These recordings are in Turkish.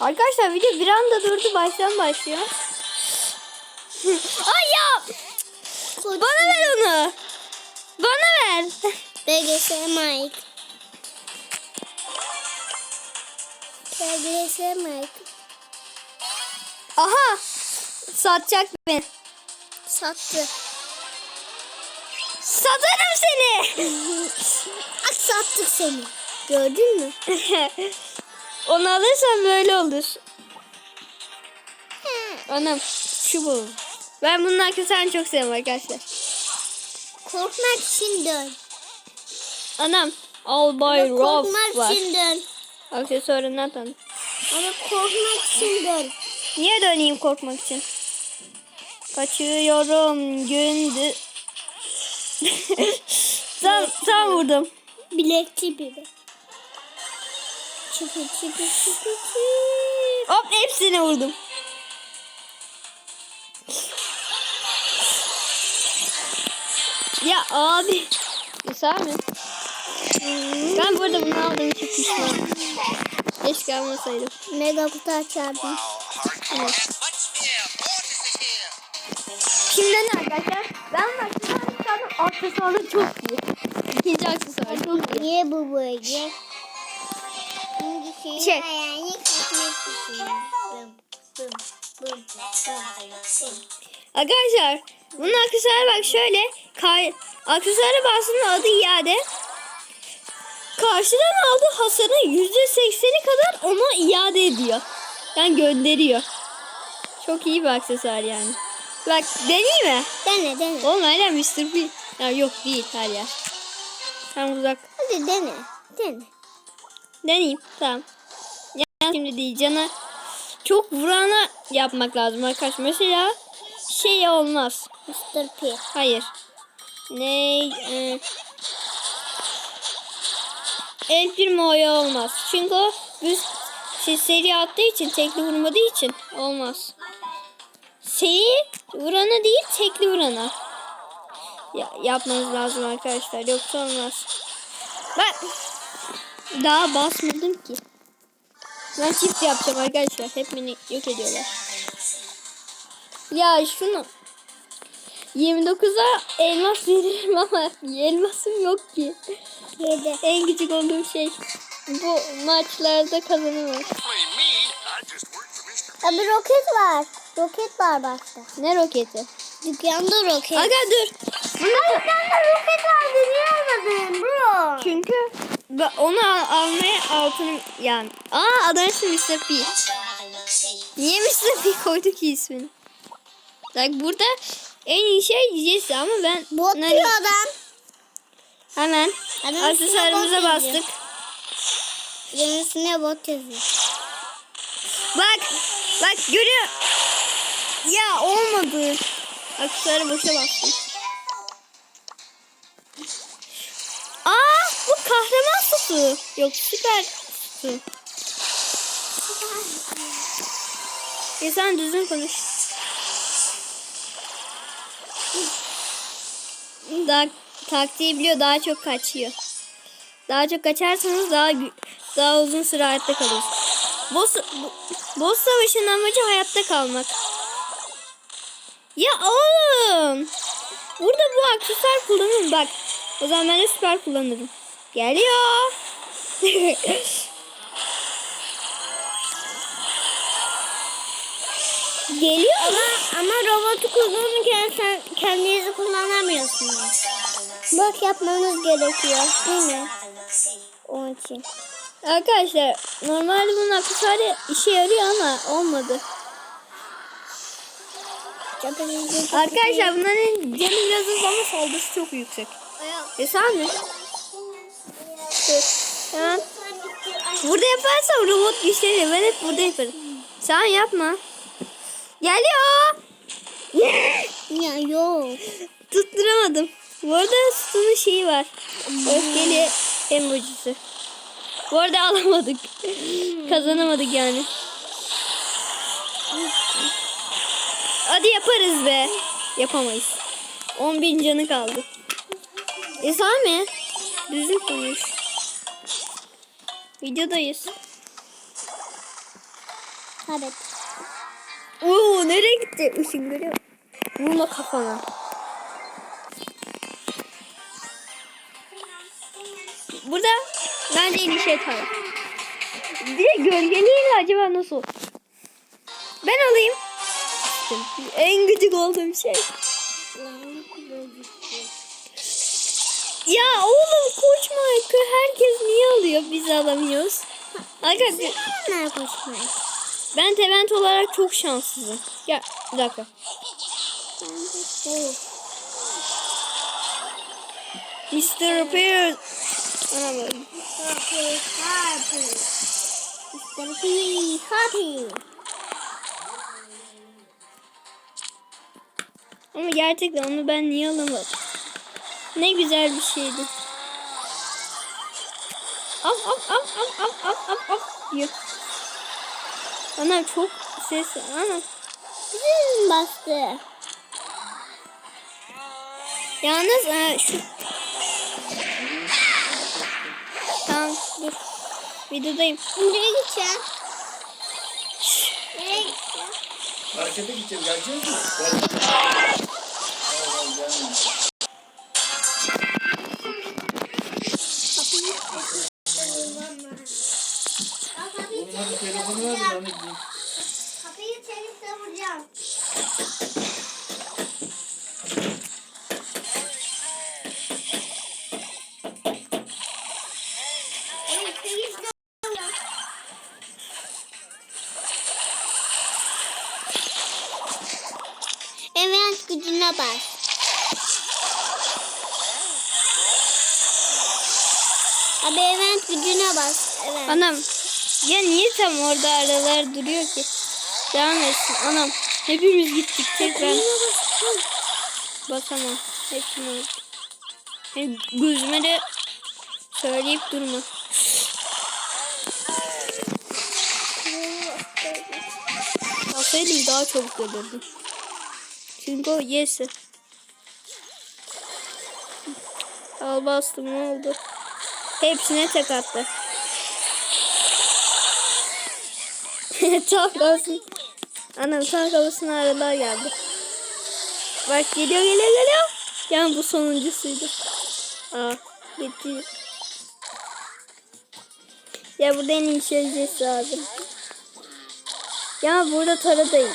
Arkadaşlar video bir anda durdu. Baştan başlıyor. Ay ya. Bana ver onu. Bana ver. BGS Mike. BGS Mike. Aha. Satacak beni. Sattı. Satarım seni. Ak sattık seni. Gördün mü? Onu alırsan böyle olur. Anam şu bu. Ben bunun arkasını çok seviyorum arkadaşlar. Korkmak için dön. Anam Albay Rof Korkmak var. için dön. Aksesuarından tanı. Ama korkmak için dön. Niye döneyim korkmak için? Kaçıyorum gündü. tam, tam vurdum. Bilekçi biri. Çıpı çıpı çıpı çıpı. Hop hepsini vurdum. Ya abi. Güzel mi? Ben burada bunu aldım çok pişmanım. Keşke almasaydım. Mega kutu açardım. Evet. Şimdi ne arkadaşlar? Ben. Aksesuarı çok iyi. İkinci aksesuar çok iyi. Niye bu böyle? Şimdi senin Şey. ayağını kesmek istiyorum. Bım, bım, bım, bım, bım. Arkadaşlar bunun aksesuarı bak şöyle. Kay bastığında adı iade. Karşıdan aldığı hasarın yüzde sekseni kadar ona iade ediyor. Yani gönderiyor. Çok iyi bir aksesuar yani. Bak deneyeyim mi? Dene dene. Oğlum hala Mr. P. Ya yok değil yer. Tam uzak. Hadi dene. Dene. Deneyeyim. Tamam. Yani şimdi değil cana çok vurana yapmak lazım arkadaşlar. Mesela şey olmaz. Mr. P. Hayır. Ne? E, El Primo'ya olmaz. Çünkü o bir şey, seri attığı için, tekli vurmadığı için olmaz. Seri vurana değil, tekli vurana. Ya, yapmanız lazım arkadaşlar. Yoksa olmaz. Ben daha basmadım ki. Ben çift yapacağım arkadaşlar. Hep beni yok ediyorlar. Ya şunu 29'a elmas veririm ama elmasım yok ki. Yedi. En küçük olduğum şey bu maçlarda Mr. Abi roket var. Roket var başta. Ne roketi? Dükkanda roket. Aga dur. Bunu Dükkanda roket vardı. Niye almadın bro? çünkü onu al- almaya altın yani. Aa adamsın Mr. P. Niye Mr. P koydu ki ismini? Bak burada en iyi şey Jesse ama ben Bot diyor adam. hemen aksesuarımıza bastık. yazıyor. Benim üstüne bot yazıyor. Bak bak görüyor. Ya olmadı. Aksesuarı boşa bastım. Aa bu kahraman sütü. Yok süper sütü. Ya sen düzgün konuş. Daha taktiği biliyor daha çok kaçıyor. Daha çok kaçarsanız daha daha uzun süre hayatta kalıyorsunuz. Boss, boss savaşının amacı hayatta kalmak. Ya oğlum. Burada bu aksesuar kullanırım bak. O zaman ben de süper kullanırım. Geliyor. Geliyor Ama, ama robotu kullanırken sen kendinizi kullanamıyorsunuz. Bak yapmanız gerekiyor değil mi? Onun için. Arkadaşlar normalde bunun aksesuarı işe yarıyor ama olmadı. Arkadaşlar bunların canı biraz az ama saldırısı çok yüksek. E sen mi? Dur. Tamam. Burada yaparsam robot güçleniyor. Ben hep burada yaparım. Sen yapma. Geliyor. Ya yok. Tutturamadım. Bu arada sütunun şeyi var. Öfkeli emojisi. Bu arada alamadık. Kazanamadık yani. Hadi yaparız be. Yapamayız. 10 bin canı kaldı. E Sami. Düzgün konuş. Videodayız. Evet. Oo nereye gitti? Işın görüyor. Vurma kafana. Burada bence en iyi şey tar. Bir de gölgeliyle acaba nasıl? Ben alayım. En gıcık olduğum şey. Ya oğlum koşma. Herkes niye alıyor biz alamıyoruz? Arkadaşlar Nereye koşmayı? ben Tevent olarak çok şanssızım. Ya bir dakika. Mr. Repair. Anlamadım. Happy. Mr. Happy. Ama gerçekten onu ben niye alamadım? Ne güzel bir şeydi. Al al al al al al al al diyor. Anam çok ses. Anam. Bizim bastı. Yalnız e, şu... Tamam dur. Videodayım. Nereye gideceğim? Nereye gideceğim? Markete gideceğim. Geleceğiz mi? Tam orada aralar duruyor ki? Devam etsin. Anam. Hepimiz gittik. Tek ben basamam. Hepsini öldüm. Yani gözüme de söyleyip durma. Alsaydım daha çabuk gelirdim. Çünkü o yesi. Al bastım ne oldu? Hepsine tek attı. tam kalsın. Anam tam kafasına aralar geldi. Bak geliyor geliyor geliyor. Yani bu sonuncusuydu. Aa gitti. Ya burada en iyi şey Jesse abi. Ya burada Tara da iyi.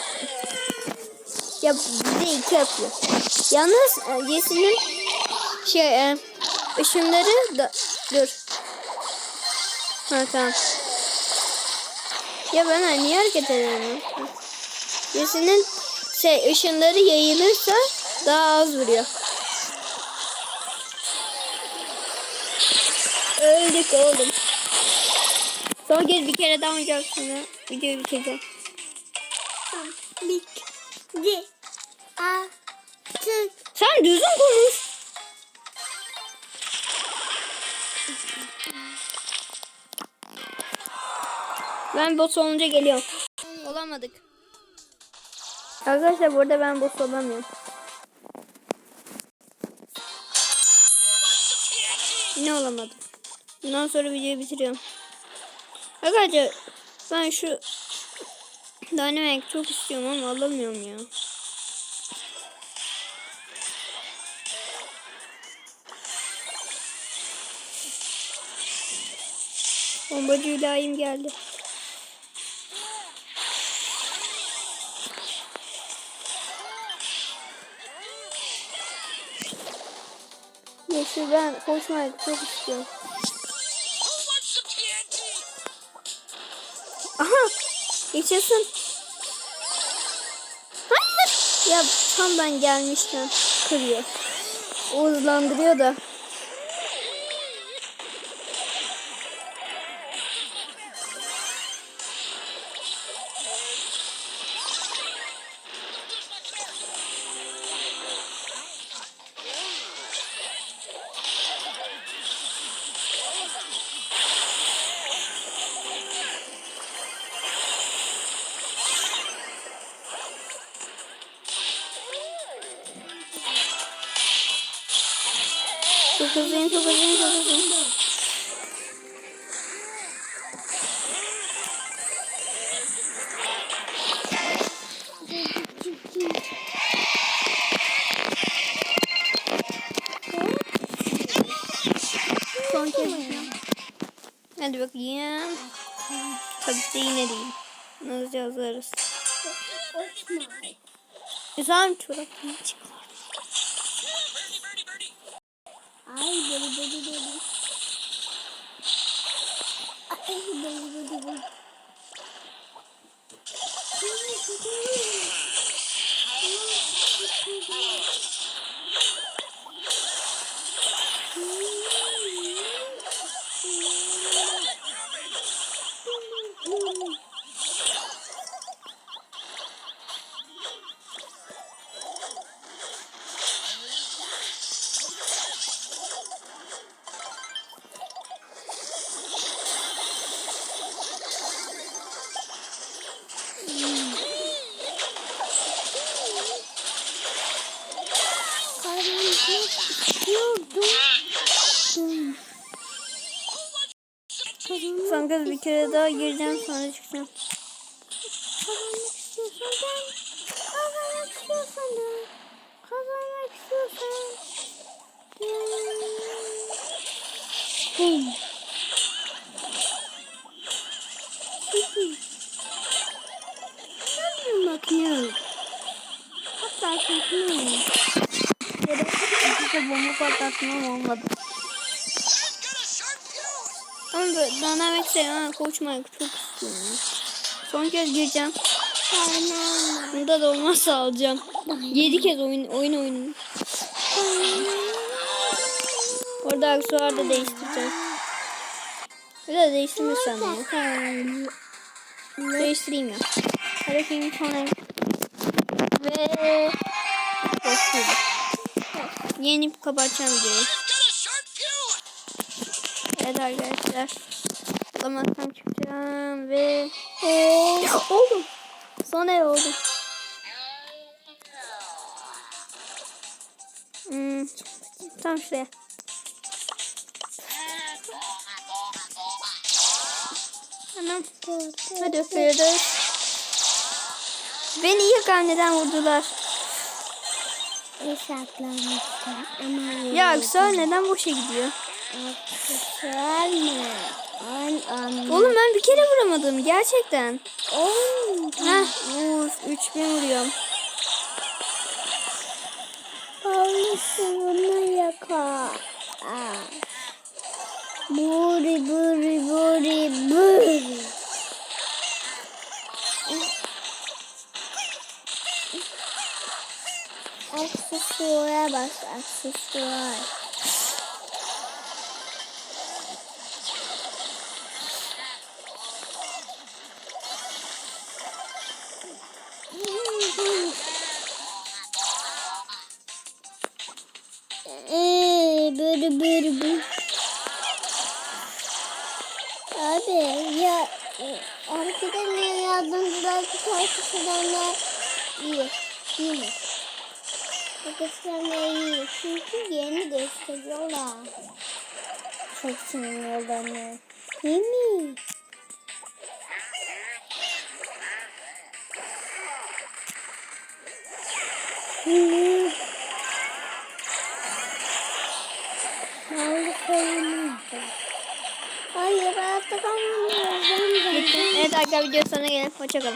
Ya bir de iki yapıyor. Yalnız e, Jesse'nin şey e, ışınları da dur. Ha tamam. Ya ben niye hareket edemiyorum? Jesse'nin şey ışınları yayılırsa daha az vuruyor. Öldük oğlum. Son kez bir kere daha oynayacağım sonra videoyu bitireceğim. Bitti. Artık. Sen düzgün Ben boss olunca geliyorum. Olamadık. Arkadaşlar burada ben boss olamıyorum. Yine olamadım. Bundan sonra videoyu bitiriyorum. Arkadaşlar ben şu Dynamic çok istiyorum ama alamıyorum ya. Bombacı İlahim geldi. Neyse ben koşmayı çok istiyorum. Aha! Yaşasın. Hayır! Ya tam ben gelmişken kırıyor. O hızlandırıyor hızlıyım çok hızlıyım çok hızlıyım. Son kez. Hadi bakayım. Tabii de yine değil. Nasıl yazarız? Güzel bir çorap. Çık. Ay böyle böyle böyle. Ay böyle böyle böyle. Kez bir kere daha gireceğim sonra çıkacağım. Kazanmak istiyorsan. Kazanmak istiyorsan. Kazanmak istiyorsan. Bir bakıyorum. Hatta bakıyorum. Ya da bomba patlatmam olmadı. Ama böyle denemek Koç Mike çok istiyorum. Son kez gireceğim. Aynen. Bunda da olmazsa alacağım. 7 kez oyun oyun oynadım. Orada aksesuar da değiştireceğim. Bir de değiştirmesem ya. Değiştireyim ya. Hadi sonra. Ve... Yenip kapatacağım videoyu. Evet arkadaşlar. Bulamazsam çıkacağım ve... Eee, oldum. Son ev oldum. Hmm, tam şuraya. Tamam. Hadi öpüyoruz. Beni ilk anneden vurdular. Ya aksesuar neden boşa gidiyor? An an. Oğlum ben bir kere vuramadım gerçekten. Oğlum. Heh, uf, 3000 vuruyorum. Olmuşsun bunu yaka. Buri buri buri buri. Aksesuara bas aksesuar. İyi. Çünkü yerini gösteriyorlar. Çok sinirli bana. Değil mi? Hı. Hayır, hayatta kalmamıyorum. Evet arkadaşlar video sonuna gelip hoşçakalın.